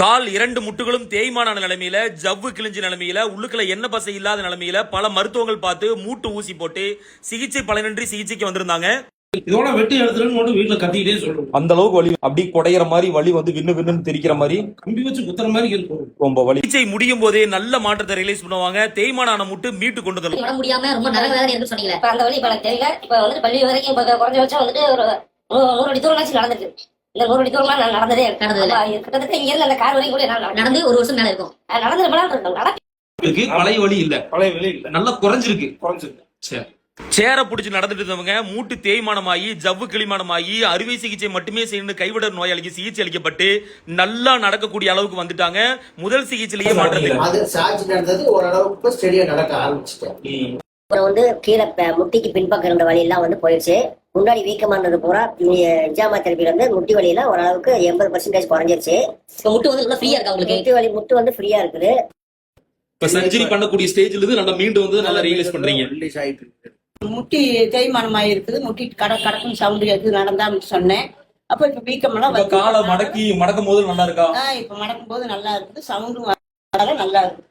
கால் இரண்டு முட்டுகளும் தேய்மான நிலைமையில ஜவ்வு கிழிஞ்ச நிலைமையில உள்ளுக்குள்ள என்ன பசை இல்லாத நிலைமையில பல மருத்துவங்கள் பார்த்து மூட்டு ஊசி போட்டு சிகிச்சை பலனின்றி சிகிச்சைக்கு வந்திருந்தாங்க. இதோட வெட்டி எடுத்துருன்னு மட்டும் வீட்டுல கத்திக்கிட்டே சொல்றோம். அந்த அளவுக்கு வலி அப்படி குடையிற மாதிரி வலி வந்து விண்ணு விண்ணுன்னு தெரிக்கிற மாதிரி கம்பி வச்சு குத்துற மாதிரி இருக்கும் ரொம்ப வலி. சிகிச்சை முடியும் போதே நல்ல மாற்றத்தை ரிலீஸ் பண்ணுவாங்க. தேய்மான ஆன முட்டு மீட்டு கொண்டு வந்துடலாம் உடம்பு முடியாம ரொம்ப நரக வேதனை இருக்கு சொன்னீங்களே. இப்ப அந்த வழி இப்ப எனக்கு தெரியல. இப்ப வந்து பள்ளி வரைக்கும் இப்ப குறைஞ்சபட்சம் வந்துட்டு ஒரு நூறு அடி தூரம்னாச்சும் நடந்திருக்கு. இந்த நூறு அடி தூரம்லாம் நான் நடந்ததே இருக்கு. நடந்தது இல்ல. அப்ப கிட்டத்தட்ட இங்க இருந்து அந்த கார் வரைக்கும் கூட என்னால நடந்து நடந்து ஒரு வருஷம் மேல இருக்கும். நடந்து ரொம்ப நாள் இருக்கும். நடக்க இருக்கு. பழைய வழி இல்ல. பழைய விலை இல்ல. நல்லா குறைஞ்சிருக்கு. குறைஞ்சிருக்கு. சரி. சேர புடிச்சு நடந்துட்டு இருந்தவங்க மூட்டு தேய்மானமாகி ஜவ்வு கிளிமானமாகி அறுவை சிகிச்சை மட்டுமே செய்யணும் கைவிட நோயாளிக்கு சிகிச்சை அளிக்கப்பட்டு நல்லா நடக்கக்கூடிய அளவுக்கு வந்துட்டாங்க. முதல் சிகிச்சையிலேயே மாற்றத்தை அது சார்ஜ் நடந்தது. ஓரளவுக்கு ஸ்டெடியா நடக்க ஆரம்பிச்சிட்டேன். அப்புறம் வந்து கீழே ப- முட்டிக்கு பின்பக்கம் இருந்த வலி எல்லாம் வந்து போயிடுச்சு. முன்னாடி வீக்கமா இருந்தது பூரா இஜாமா தெரப்பில வந்து முட்டி வலியில ஓரளவுக்கு எண்பது பர்சன்டேஜ் குறைஞ்சிருச்சு. இப்ப முட்டு வந்து நல்லா ஃப்ரீயா இருக்கா உங்களுக்கு? முட்டி வலி முட்டு வந்து ஃப்ரீயா இருக்குது. இப்ப சர்ஜரி பண்ணக்கூடிய ஸ்டேஜ்ல இருந்து நல்லா மீண்டு வந்து நல்லா ரியலைஸ் பண்றீங்க. ரிலீஸ் ஆயிட்டு இருக்கு. முட்டி தேய்மானமாக இருக்குது. முட்டி கட கடக்கும் சவுண்டு கேட்குது நடந்தான்னு சொன்னேன். அப்போ இப்போ வீக்கமெல்லாம் இப்ப காலை மடக்கி மடக்கும் போது நல்லா இருக்கா? ஆ இப்போ மடக்கும் போது நல்லா இருக்குது. சவுண்டும் நல்லா இருக்குது